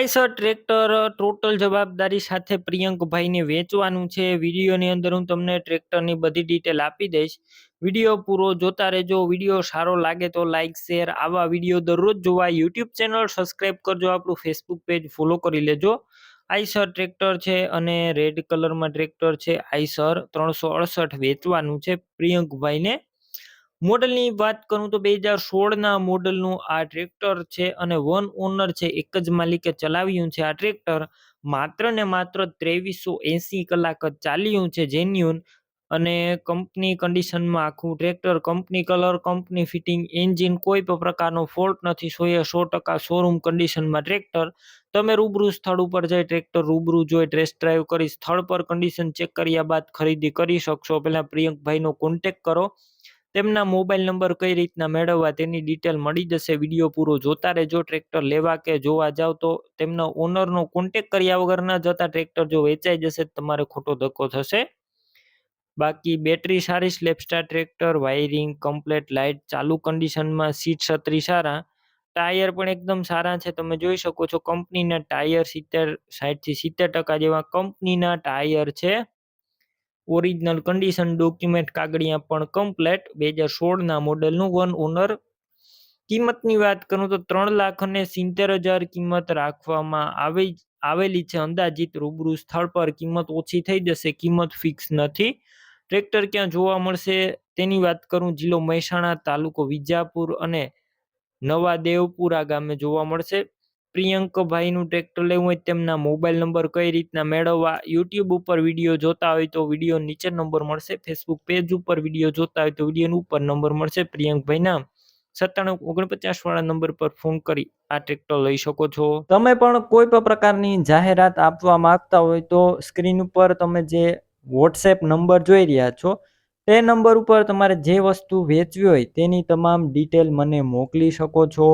Eicher tractor total જવાબદારી સાથે પ્રિયંકભાઈને વેચવાનું છે. વિડીયોની અંદર હું તમને ટ્રેક્ટરની બધી ડિટેલ આપી દઈશ. વીડિયો પૂરો જોતા રહેજો. વીડિયો સારો લાગે તો લાઇક શેર આવા વીડિયો દરરોજ જોવા. યુટ્યુબ ચેનલ સબસ્ક્રાઈબ કરજો. આપણું ફેસબુક પેજ ફોલો કરી લેજો. આઈસર ટ્રેક્ટર છે અને રેડ કલરમાં ટ્રેક્ટર છે. આઈસર ત્રણસો અડસઠ વેચવાનું છે. પ્રિયંકભાઈને મોડલની વાત કરું તો બે હજાર સોળના મોડલનું આ ટ્રેક્ટર છે અને વન ઓનર છે, એક જ માલિકે ચલાવ્યું છે આ ટ્રેક્ટર. માત્ર ને માત્ર ત્રેવીસો એંસી કલાક જ ચાલ્યું છે જેન્યુન અને કંપની કન્ડિશનમાં આખું tractor, company colour company fitting engine કોઈ પણ પ્રકારનો ફોલ્ટ નથી સોએ સો ટકા શોરૂમ કન્ડિશનમાં ટ્રેક્ટર. તમે રૂબરૂ સ્થળ ઉપર જઈ ટ્રેક્ટર રૂબરૂ જોઈ ટેસ્ટ ડ્રાઈવ કરી સ્થળ પર કન્ડિશન ચેક કર્યા બાદ ખરીદી કરી શકશો. પહેલાં પ્રિયંકભાઈનો કોન્ટેક કરો. તેમના મોબાઈલ નંબર કઈ રીતના મેળવવા તેની ડિટેલ મળી જશે વીડિયો પૂરો જોતા રહેજો ટ્રેક્ટર લેવા કે જોવા જાવ તો તેમના ઓનરનો કોન્ટેક કર્યા વગર ના જતા ટ્રેક્ટર જો વેચાઈ જશે તમારે ખોટો ધક્કો થશે. બાકી બેટરી સારી સ્લેપસ્ટાર ટ્રેક્ટર વાયરિંગ કમ્પ્લેટ લાઇટ ચાલુ કન્ડિશનમાં સીટ છત્રી સારા ટાયર પણ એકદમ સારા છે. તમે જોઈ શકો છો કંપનીના ટાયર સિત્તેર સાઠથી સિત્તેર ટકા જેવા કંપનીના ટાયર છે. ઓરિજિનલ કન્ડિશન ડોક્યુમેન્ટ કાગળિયા પણ કમ્પ્લેટ બે હજાર સોળના મોડલનું વન ઓનર કિંમતની વાત કરું તો ત્રણ લાખ અને સિત્તેર હજાર કિંમત રાખવામાં આવી, આવેલી છે. અંદાજિત રૂબરૂ સ્થળ પર કિંમત ઓછી થઈ જશે, કિંમત ફિક્સ નથી. ટ્રેક્ટર ક્યાં જોવા મળશે? તેની વાત કરું, જિલ્લો મહેસાણા તાલુકો વિજાપુર અને નવા દેવપુરા ગામે જોવા મળશે. પ્રિયંકભાઈનું ટ્રેક્ટર લેવું હોય તેમના મોબાઈલ નંબર કઈ રીતના મેળવવા યુટ્યુબ ઉપર વીડિયો જોતા હોય તો વીડિયો નીચે નંબર મળશે ફેસબુક પેજ ઉપર વીડિયો જોતા હોય તો વીડિયો ઉપર નંબર મળશે, પ્રિયંકભાઈના સત્તાણું ઓગણપચાસ વાળા નંબર પર ફોન કરી, આ ટ્રેક્ટર લઈ શકો છો. તમે પણ કોઈ પણ પ્રકારની જાહેરાત આપવા માંગતા હોય તો સ્ક્રીન ઉપર તમે જે વોટ્સએપ નંબર જોઈ રહ્યા છો, તે નંબર ઉપર તમારે જે વસ્તુ વેચવી હોય તેની તમામ ડિટેલ મને મોકલી શકો છો.